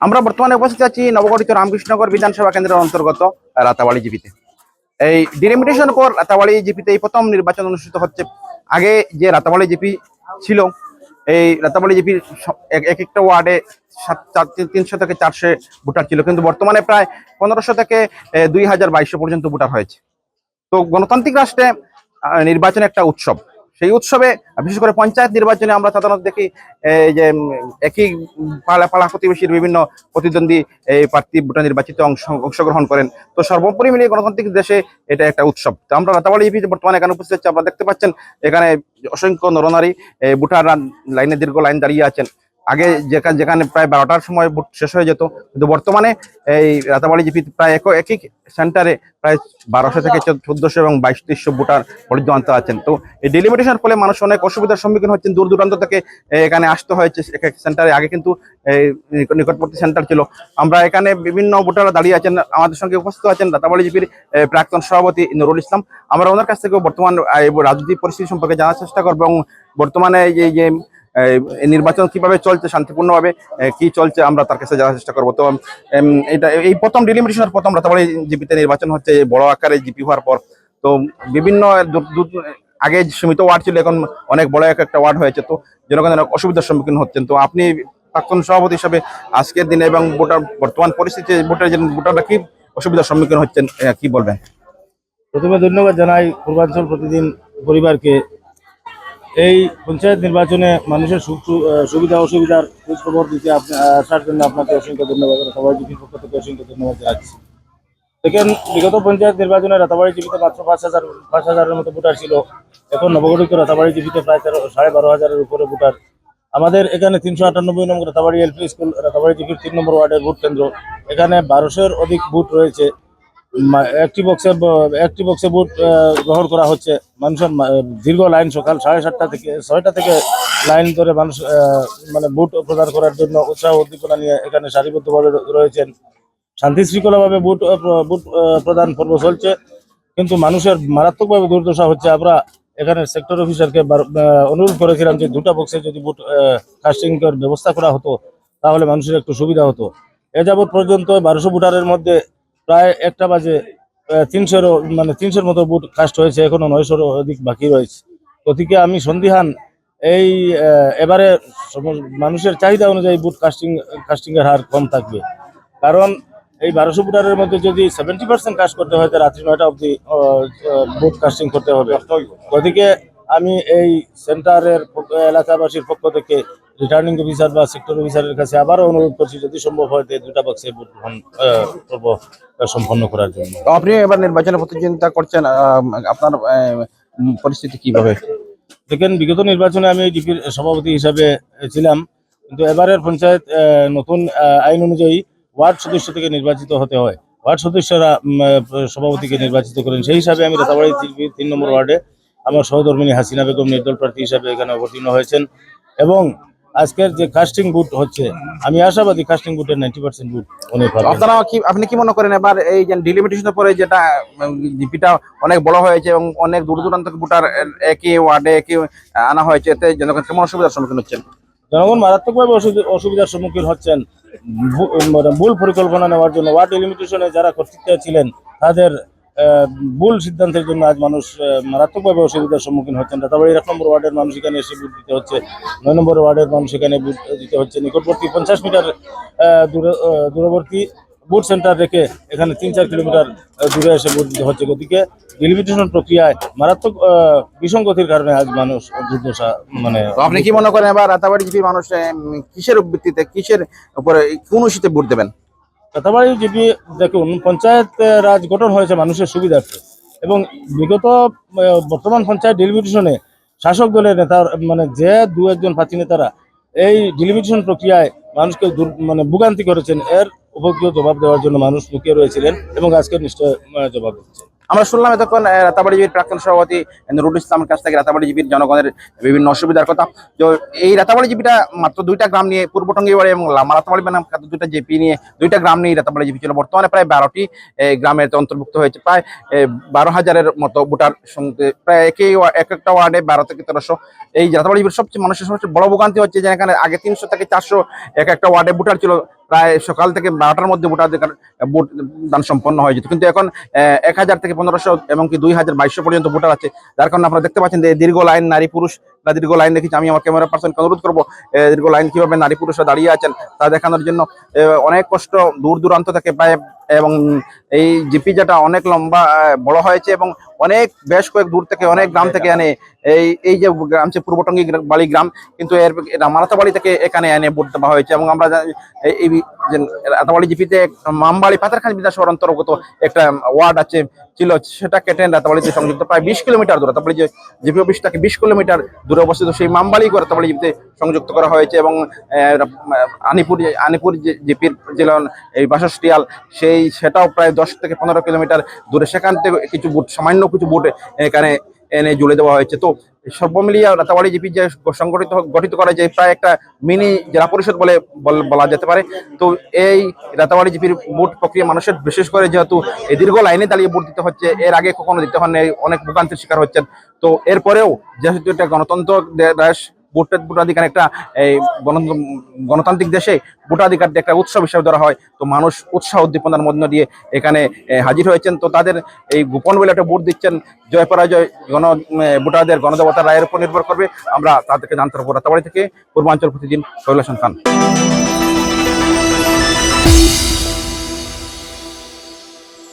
আমরা বর্তমানে উপস্থিত আছি নবগঠিত রামকৃষ্ণনগর বিধানসভা কেন্দ্রের অন্তর্গত রাতাবাড়ি জিপিতে। এই ডিলিমিটেশন পর রাতাবাড়ি জিপিতে এই প্রথম নির্বাচন অনুষ্ঠিত হচ্ছে আগে যে রাতাবাড়ি জিপি ছিল, এই রাতাবাড়ি জিপির এক একটা ওয়ার্ডে সাত তিনশো থেকে চারশো ভোটার ছিল, কিন্তু বর্তমানে প্রায় পনেরোশো থেকে দুই হাজার বাইশশো পর্যন্ত ভোটার হয়েছে। তো গণতান্ত্রিক রাষ্ট্রে নির্বাচন একটা উৎসব। সেই উৎসবে বিশেষ করে পঞ্চায়েত নির্বাচনে আমরা সাধারণত দেখি যে একই পালা পালা প্রতিবেশীর বিভিন্ন প্রতিদ্বন্দ্বী এই প্রার্থী ভোটার নির্বাচিত অংশ, অংশগ্রহণ করেন। তো সর্বোপরি মিলিয়ে গণতান্ত্রিক দেশে এটা একটা উৎসব। তো আমরা রাতাবাড়ি বর্তমানে এখানে উপস্থিত হচ্ছে, আপনারা দেখতে পাচ্ছেন, এখানে অসংখ্য নরনারী ভোটাররা ভোটার লাইনে দীর্ঘ লাইন দাঁড়িয়ে আছেন। আগে যেখানে যেখানে প্রায় বারোটার সময় ভোট শেষ হয়ে যেত, কিন্তু বর্তমানে এই রাতাবাড়ি জিপি প্রায় এক একই সেন্টারে প্রায় বারোশো থেকে চোদ্দশো এবং বাইশ, তেইশশো ভোটার পর্যন্ত আছেন। তো এই ডেলিমিটেশনের ফলে মানুষ অনেক অসুবিধার সম্মুখীন হচ্ছেন, দূর দূরান্ত থেকে এখানে আসতে হয়েছে, এক এক সেন্টারে। আগে কিন্তু নিকটবর্তী সেন্টার ছিল। আমরা এখানে বিভিন্ন ভোটাররা দাঁড়িয়ে আছেন, আমাদের সঙ্গে উপস্থিত আছেন রাতাবাড়ি জিপির প্রাক্তন সভাপতি নুরুল ইসলাম। আমরা ওনার কাছ থেকেও বর্তমান রাজনৈতিক পরিস্থিতি সম্পর্কে জানার চেষ্টা করব এবং বর্তমানে যে- নির্বাচন কীভাবে চলছে, শান্তিপূর্ণভাবে কি চলছে, আমরা তার কাছে জানার চেষ্টা করব। তো এটা, এই প্রথম ডিলিমিটেশনের প্রথম রাতাবাড়ি জিপিতে নির্বাচন হচ্ছে বড় আকারে জিপি হওয়ার পর। তো, বিভিন্ন আগে সীমিত ওয়ার্ড ছিল, এখন অনেক বড় এক একটা ওয়ার্ড হয়েছে। তো জনগণ অনেক অসুবিধার সম্মুখীন হচ্ছেন। তো, আপনি প্রাক্তন সভাপতি হিসাবে আজকের দিনে এবং ভোটার, বর্তমান পরিস্থিতি, ভোটার ভোটাররা কি অসুবিধার সম্মুখীন হচ্ছেন কি বলবেন? প্রথমে ধন্যবাদ জানাই, পূর্বাঞ্চল প্রতিদিন পরিবারকে এই পঞ্চায়েত নির্বাচনে মানুষের সুবিধা, অসুবিধার খোঁজ খবর দিতে আসার জন্য আপনাকে অসংখ্য ধন্যবাদ সবাই জিপির পক্ষ থেকে অসংখ্য ধন্যবাদ জানাচ্ছি। দেখেন, বিগত পঞ্চায়েত নির্বাচনে রাতাবাড়ি জিপিতে মাত্র পাঁচ হাজার, পাঁচ হাজারের মতো ভোটার ছিল। এখন নবগঠিত রাতাবাড়ি জিপিতে প্রায় তেরো, সাড়ে বারো হাজারের উপরে ভোটার। আমাদের এখানে তিনশো আটানব্বই নম্বর রাতাবাড়ি এলপি স্কুল, রাতাবাড়ি জিপির তিন নম্বর ওয়ার্ডের ভোট কেন্দ্র। এখানে বারোশোর অধিক ভোট রয়েছে। একটি বক্সে একটি বক্সে বুট গ্রহণ করা হচ্ছে। মানুষের দীর্ঘ লাইন সকাল সাড়ে সাতটা থেকে, ছয়টা থেকে লাইন ধরে মানুষ মানে বুট প্রদান করার জন্য উৎসাহ উদ্দীপনা নিয়ে এখানে সারিবদ্ধভাবে রয়েছেন। শান্তি শৃঙ্খলাভাবে বুট বুট প্রদান পর্ব চলছে। কিন্তু মানুষের মারাত্মকভাবে দুর্দশা হচ্ছে। আমরা এখানে সেক্টর অফিসারকে অনুরোধ করেছিলাম যে দুটা বক্সে যদি বুট কাস্টিং ব্যবস্থা করা হতো, তাহলে মানুষের একটু সুবিধা হতো। এ যাবৎ পর্যন্ত বারোশো বুটারের মধ্যে প্রায় একটা বাজে তিনশোর মানে তিনশোর মতো বুট কাস্ট হয়েছে, এখনও নয়শোর অধিক বাকি রয়েছে। গতিকে আমি সন্দিহান, এই এবারে মানুষের চাহিদা অনুযায়ী বুট কাস্টিং কাস্টিং এর হার কম থাকবে। কারণ এই বারোশো বুটারের মধ্যে যদি সেভেন্টি পার্সেন্ট কাজ করতে হয়, তো রাত্রি নয়টা অবধি বুট কাস্টিং করতে হবে। গতিকে আমি এই সেন্টারের এলাকাবাসীর পক্ষ থেকে রিটার্নিং অফিসার বা সেক্টর অফিসারের কাছে আবারও অনুরোধ করছি যদি সম্ভব হয় দুটা বাক্সে ভোট গ্রহণ পর্ব সম্পন্ন করার জন্য। আপনি এবার নির্বাচনে প্রতিযোগিতা করছেন আপনার পরিস্থিতি কীভাবে? দেখেন বিগত নির্বাচনে আমি ডিপির সভাপতি হিসাবে ছিলাম কিন্তু এবারের পঞ্চায়েত নতুন আইন অনুযায়ী ওয়ার্ড সদস্য থেকে নির্বাচিত হতে হয়। ওয়ার্ড সদস্যরা সভাপতিকে নির্বাচিত করেন। সেই হিসাবে আমি রাতাবাড়ি তিন- তিন নম্বর ওয়ার্ডে আমার সহধর্মিনী হাসিনা বেগম নির্দল প্রার্থী হিসাবে এখানে অবতীর্ণ হয়েছেন এবং আজকের যে কাস্টিং বুট হচ্ছে আমি আশাবাদী কাস্টিং বুটের নাইনটি পার্সেন্ট বুট পাবেন। আপনারা কি আপনি কি মনে করেন এবার এই যে ডিলিমিটেশনের পরে যেটা জিপিটা অনেক বড় হয়েছে এবং অনেক দূর দূরান্ত ভোটার একই ওয়ার্ডে একই আনা হয়েছে এতে জনগণ কেমন অসুবিধার সম্মুখীন হচ্ছেন? জনগণ মারাত্মকভাবে অসুবিধার সম্মুখীন হচ্ছেন। মানে ভুল পরিকল্পনা নেওয়ার জন্য ওয়ার্ড ডিলিমিটেশনে যারা কর্তৃত্বে ছিলেন তাদের ভুল সিদ্ধান্তের জন্য আজ মানুষ মারাত্মকভাবে অসুবিধার সম্মুখীন হচ্ছেন। রাতাবাড়ির এক নম্বর ওয়ার্ডের মানুষ এখানে এসে ভোট দিতে হচ্ছে। নয় নম্বর ওয়ার্ডের মানুষ এখানে ভোট দিতে হচ্ছে। নিকটবর্তী পঞ্চাশ মিটার দূরবর্তী বুথ সেন্টার রেখে এখানে তিন চার কিলোমিটার দূরে এসে ভোট দিতে হচ্ছে। গতিকে ডিলিমিটেশন প্রক্রিয়ায় মারাত্মক বিসঙ্গতির কারণে আজ মানুষ দুর্দশা মানে আপনি কি মনে করেন এবার রাতাবাড়ি মানুষ কিসের ভিত্তিতে, কিসের উপরে, কোন ইস্যুতে ভোট দেবেন? রাতাবাড়ি যদি দেখুন, পঞ্চায়েত রাজ গঠন হয়েছে মানুষের সুবিধার্থে। এবং বিগত বর্তমান পঞ্চায়েত ডিলিমিটেশনে শাসক দলের নেতা মানে যে দু একজন প্রাচী নেতারা এই ডিলিমিটেশন প্রক্রিয়ায় মানুষকে মানে ভোগান্তি করেছেন, এর উপকৃত জবাব দেওয়ার জন্য মানুষ লুকিয়ে রয়েছিলেন এবং আজকে নিশ্চয় জবাব দিচ্ছে আমরা শুনলাম এতক্ষণ আহ, রাতাবাড়ি জিপির প্রাক্তন সভাপতি নুরুল ইসলামের কাছ থেকে রাতাবাড়ি জিপির জনগণের বিভিন্ন অসুবিধার কথা। তো এই রাতাবাড়ি জিপিটা মাত্র দুইটা গ্রাম নিয়ে পূর্ব টঙ্গিবাড়ি এবং রাতাবাড়ি নাম দুইটা জিপি নিয়ে দুইটা গ্রাম নিয়ে রাতাবাড়ি জিপি ছিল বর্তমানে প্রায় বারোটি আহ, গ্রামে এতে অন্তর্ভুক্ত হয়েছে। প্রায় বারো হাজারের মতো ভোটার প্রায় একই এক একটা ওয়ার্ডে বারো থেকে তেরোশো। এই রাতাবাড়ি জিপির সবচেয়ে মানুষের সবচেয়ে বড় ভোগান্তি হচ্ছে যে এখানে আগে তিনশো থেকে চারশো এক একটা ওয়ার্ডে ভোটার ছিল। প্রায় সকাল থেকে বারোটার মধ্যে ভোটাধিকার ভোট দান সম্পন্ন হয়ে যেত। কিন্তু এখন এক হাজার থেকে পনেরোশো এবং কি দুই হাজার বাইশশো পর্যন্ত ভোটার আছে। যার কারণে আপনারা দেখতে পাচ্ছেন যে দীর্ঘ লাইন নারী পুরুষ বা দীর্ঘ লাইন দেখেছি আমি আমার ক্যামেরা পার্সনকে অনুরোধ করব দীর্ঘ লাইন কীভাবে নারী পুরুষরা দাঁড়িয়ে আছেন তা দেখানোর জন্য অনেক কষ্ট দূর দূরান্ত থেকে প্রায় এবং এই জিপি যেটা অনেক লম্বা বড় হয়েছে এবং অনেক বেশ কয়েক দূর থেকে, অনেক গ্রাম থেকে এনে, এই এই যে গ্রাম সে পূর্বটঙ্গী বালি গ্রাম, কিন্তু এর মারাতাবাড়ি থেকে এখানে এনে ভোট দেওয়া হয়েছে এবং আমরা এই যে রাতাবাড়ি জিপিতে মামবাড়ি পাথারখান বিধানসভার অন্তর্গত একটা ওয়ার্ড আছে, ছিল, সেটা কেটে রাতাবাড়িতে সংযুক্ত। প্রায় বিশ কিলোমিটার দূরে, রাতাবাড়ি যে জিপি অফিস থেকে বিশ কিলোমিটার দূরে অবস্থিত, সেই মামবাড়ি রাতাবাড়ি জিপিতে সংযুক্ত করা হয়েছে এবং আনিপুর আনিপুর জিপির জেলা, এই বাসস্টিয়াল সেই, সেটাও প্রায় দশ থেকে পনেরো কিলোমিটার দূরে। সেখান থেকে কিছু বুট, সামান্য কিছু বুট এখানে এনে জুড়ে দেওয়া হয়েছে। তো সর্ব মিলিয়ে রাতাবাড়ি জিপি যে সংগঠিত, গঠিত করা যায়, প্রায় একটা মিনি জেলা পরিষদ বলে বল- যেতে পারে। তো এই রাতাবাড়ি জিপির ভোট প্রক্রিয়া মানুষের, বিশেষ করে যেহেতু এই দীর্ঘ লাইনে দাঁড়িয়ে ভোট দিতে হচ্ছে, এর আগে কখনো দিতে হয়নি অনেক ভোগান্তির শিকার হচ্ছেন। তো এরপরেও যেহেতু এটা গণতন্ত্র দেশ ভোটের ভোটাধিকার একটা, এই গণ- গণতান্ত্রিক দেশে ভোটাধিকার একটা উৎসব হিসাবে ধরা হয়। তো মানুষ উৎসাহ উদ্দীপনার মধ্য দিয়ে এখানে হাজির হয়েছেন। তো তাদের এই গোপন বলে একটা ভোট দিচ্ছেন জয় পরাজয়, গণ ভোটারদের গণদেবতার রায়ের উপর নির্ভর করবে। আমরা তাদেরকে জানতে পারব রাতাবাড়ি থেকে পূর্বাঞ্চল প্রতিদিন কৈলাসন খান।